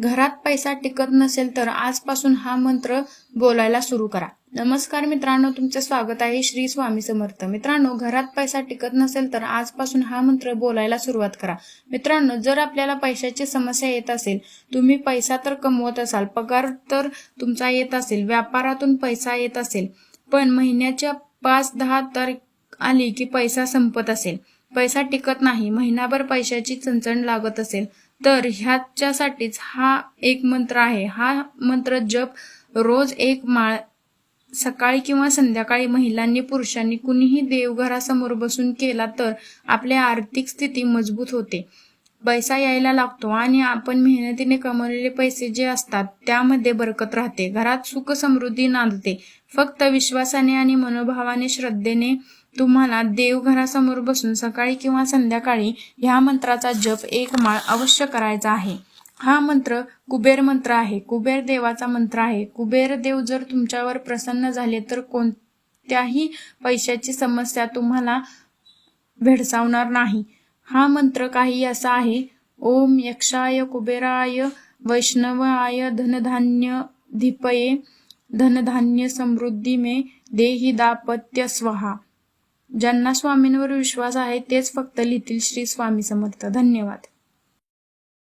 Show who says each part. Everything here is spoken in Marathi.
Speaker 1: घरात पैसा टिकत नसेल तर आजपासून हा मंत्र बोलायला सुरू करा. नमस्कार मित्रांनो तुमचं स्वागत आहे श्री स्वामी समर्थ. मित्रांनो घरात पैसा टिकत नसेल तर आजपासून हा मंत्र बोलायला सुरुवात करा. मित्रांनो जर आपल्याला पैशाची समस्या येत असेल तुम्ही पैसा तर कमवत असाल पगार तर तुमचा येत असेल व्यापारातून पैसा येत असेल पण महिन्याच्या पाच दहा तारीख आली की पैसा संपत असेल पैसा टिकत नाही महिनाभर पैशाची चणचण लागत असेल तर ह्याच्यासाठीच हा एक मंत्र आहे. हा मंत्र जप रोज एक माळ सकाळी किंवा संध्याकाळी महिलांनी पुरुषांनी कुणीही देवघरासमोर बसून केला तर आपली आर्थिक स्थिती मजबूत होते. पैसा यायला लागतो आणि आपण मेहनतीने कमवलेले पैसे जे असतात त्यामध्ये बरकत राहते. घरात सुख समृद्धी नांदते. फक्त विश्वासाने आणि मनोभावाने श्रद्धेने तुम्हाला देवघरासमोर बसून सकाळी किंवा संध्याकाळी ह्या मंत्राचा जप एक माळ अवश्य करायचा आहे. हा मंत्र कुबेर मंत्र आहे. कुबेर देवाचा मंत्र आहे. कुबेर देव जर तुमच्यावर प्रसन्न झाले तर कोणत्याही पैशाची समस्या तुम्हाला भेडसावणार नाही. हा मंत्र काही असा आहे. ओम यक्षाय कुबेराय वैष्णवाय धनधान्य धीपये धनधान्य समृद्धी मे देही दापत्य स्वहा. ज्यांना स्वामींवर विश्वास आहे तेच फक्त लिहितील श्री स्वामी समर्थ. धन्यवाद.